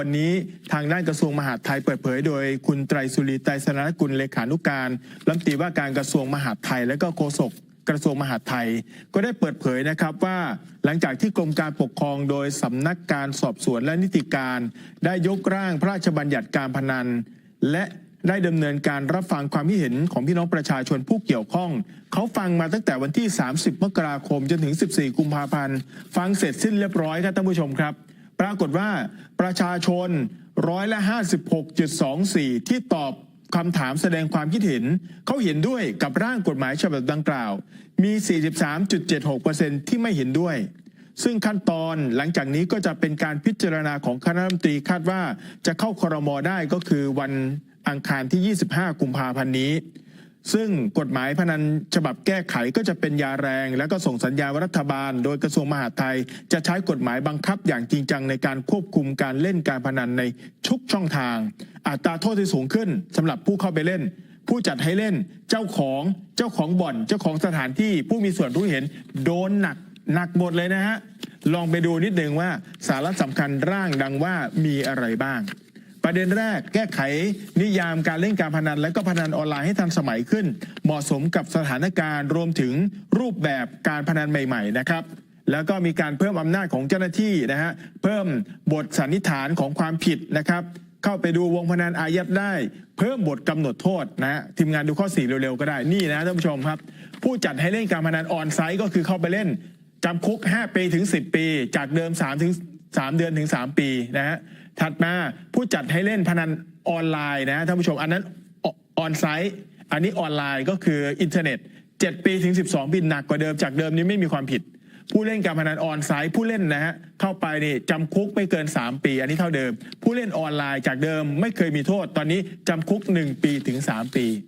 วันนี้ทางด้านกระทรวงมหาดไทยเปิดเผย โดยคุณไตรสุรีไตรสนกุลเลขานุการรัฐมนตรีว่าการกระทรวงมหาดไทย และก็โฆษกกระทรวงมหาดไทย ก็ได้เปิดเผยนะครับว่า หลังจากที่กรมการปกครองโดยสำนักการสอบสวนและนิติการ ได้ยกร่างพระราชบัญญัติการพนัน และได้ดำเนินการรับฟังความคิดเห็นของพี่น้องประชาชนผู้เกี่ยวข้อง เขาฟังมาตั้งแต่วันที่ 30 มกราคมจนถึง 14 กุมภาพันธ์ ฟังเสร็จสิ้นเรียบร้อยครับท่านผู้ชมครับ ปรากฏว่าประชาชนร้อยละ 56.24 ที่ตอบคำถามแสดงความคิดเห็น เขาเห็นด้วยกับร่างกฎหมายฉบับดังกล่าว มี 43.76%ที่ไม่เห็นด้วย ซึ่งขั้นตอนหลังจากนี้ก็จะเป็นการพิจารณาของคณะรัฐมนตรีคาดว่าจะเข้าครมได้ก็คือวันอังคารที่ 25 กุมภาพันธ์นี้ ซึ่งกฎหมายพนันฉบับแก้ไขก็จะเป็นยาแรง แล้วก็ส่งสัญญาว่ารัฐบาล โดยกระทรวงมหาดไทย จะใช้กฎหมายบังคับอย่างจริงจังในการควบคุมการเล่นการพนันในทุกช่องทาง อัตราโทษที่สูงขึ้นสำหรับผู้เข้าไปเล่น ผู้จัดให้เล่นเจ้าของเจ้าของบ่อน เจ้าของสถานที่ผู้มีส่วนรู้เห็นโดนหนักหนักหมดเลยนะฮะลองไปดูนิดนึงว่าสาระสำคัญร่างดังว่ามีอะไรบ้าง ประเด็นแรกแก้ไขนิยามการเล่นการพนัน และก็พนันออนไลน์ให้ทันสมัยขึ้น เหมาะสมกับสถานการณ์รวมถึงรูปแบบการพนันใหม่ ๆ นะครับ แล้วก็มีการเพิ่มอำนาจของเจ้าหน้าที่นะฮะเพิ่มบทสันนิษฐานของความผิดนะครับ เข้าไปดูวงพนันอายัดได้ เพิ่มบทกำหนดโทษนะฮะทีมงานดูข้อ4เร็วๆก็ได้นี่นะท่านผู้ชมครับ ผู้จัดให้เล่นการพนันออนไซต์ก็คือเข้าไปเล่นจำคุก 5 ปีถึง 10 ปี จากเดิม3ถึง 3 เดือนถึง 3 ปีนะฮะถัดมาผู้จัดให้เล่นพนันออนไลน์นะท่านผู้ชมอันนั้นออนไซต์อันนี้ออนไลน์ก็คืออินเทอร์เน็ต 7 ปีถึง 12 ปีหนักกว่าเดิมจากเดิมนี้ไม่มีความผิด ผู้เล่นการพนันออนไซต์ผู้เล่นนะฮะเข้าไปนี่จำคุกไม่เกิน 3 ปี อันนี้เท่าเดิม ผู้เล่นออนไลน์จากเดิมไม่เคยมีโทษ ตอนนี้จำคุก 1 ปีถึง 3 ปี